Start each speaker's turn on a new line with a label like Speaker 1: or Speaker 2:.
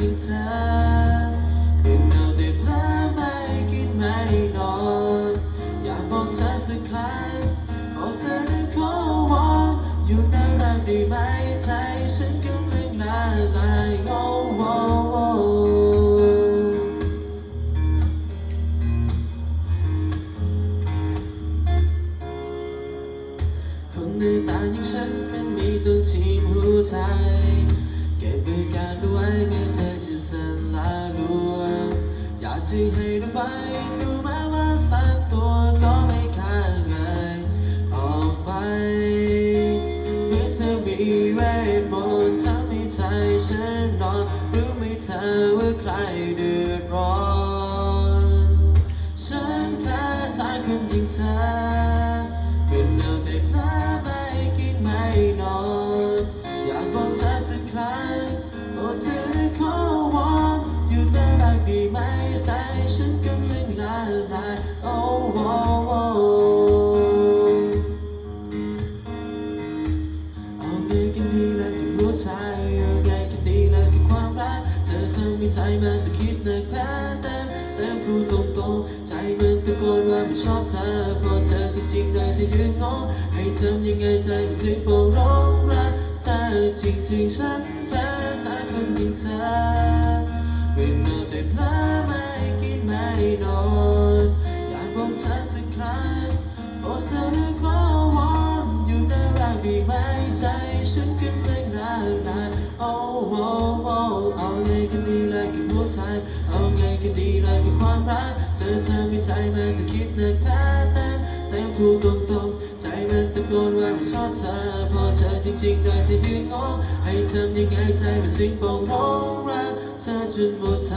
Speaker 1: อย่างเธอเป็นเอาแต่เพลอไม่กินไม่นอน อยากบอกเธอสักครั้งบอกเธอได้ขอวอนอยู่ในรักได้ไหมใจฉันกำลังละลายโอ้โอ้โอ้คนในตาอย่างฉันมันมีตัวทีมหัวใจ เก็บอาการเอาไว้ อยากจะให้ดูไฟดูแม้ว่าสักตัวก็ไม่ค่างไงออกไปเมื่อเธอมีเวทมนต์ทำให้ใจฉันนอนรู้ไหมเธอว่าใครเดือดร้อนฉันแค่ทายคนอย่างเธอเป็นเอาแต่พลอไม่กินไม่นอน อยากบอกเธอสักครั้งบอกเธอได้ขอวอน ใจฉันกำลังละลายโอ้โอ้โอ้เอาไงกันดีนะกับหัวใจเอาไงกันดีนะกับความรักเธอทำให้ใจมันต้องคิดหนักแพ้เต็มเต็มพูดตรงๆใจมันตะโกนว่าไม่ชอบเธอเพราะเธอจริงๆเลยที่ยืนงงให้ทำยังไงใจมันถึงโปร่งร้องรักเธอจริงๆฉันแพ้ใจคนอย่างเธอเป็นเนอน อยากบอกเธอสักครั้งบอกเธอด้วยขอวอนอยู่ในรักดีไหมใจฉันกำลังน่าหนาโอ้โอ้โอ้เอาไงกันดีเลยกับหัวใจเอาไงกันดีเลยกับความรักเธอทำให้ใจมันต้องคิดนักแท้เต็มเต็มพูดตรงๆใจมันตะโกนว่าไม่ชอบเธอพอเธอจริงๆได้แต่ยืนงงให้ทำยังไงใจมันถึงปร่งร้องรักเธอจนหมดใจ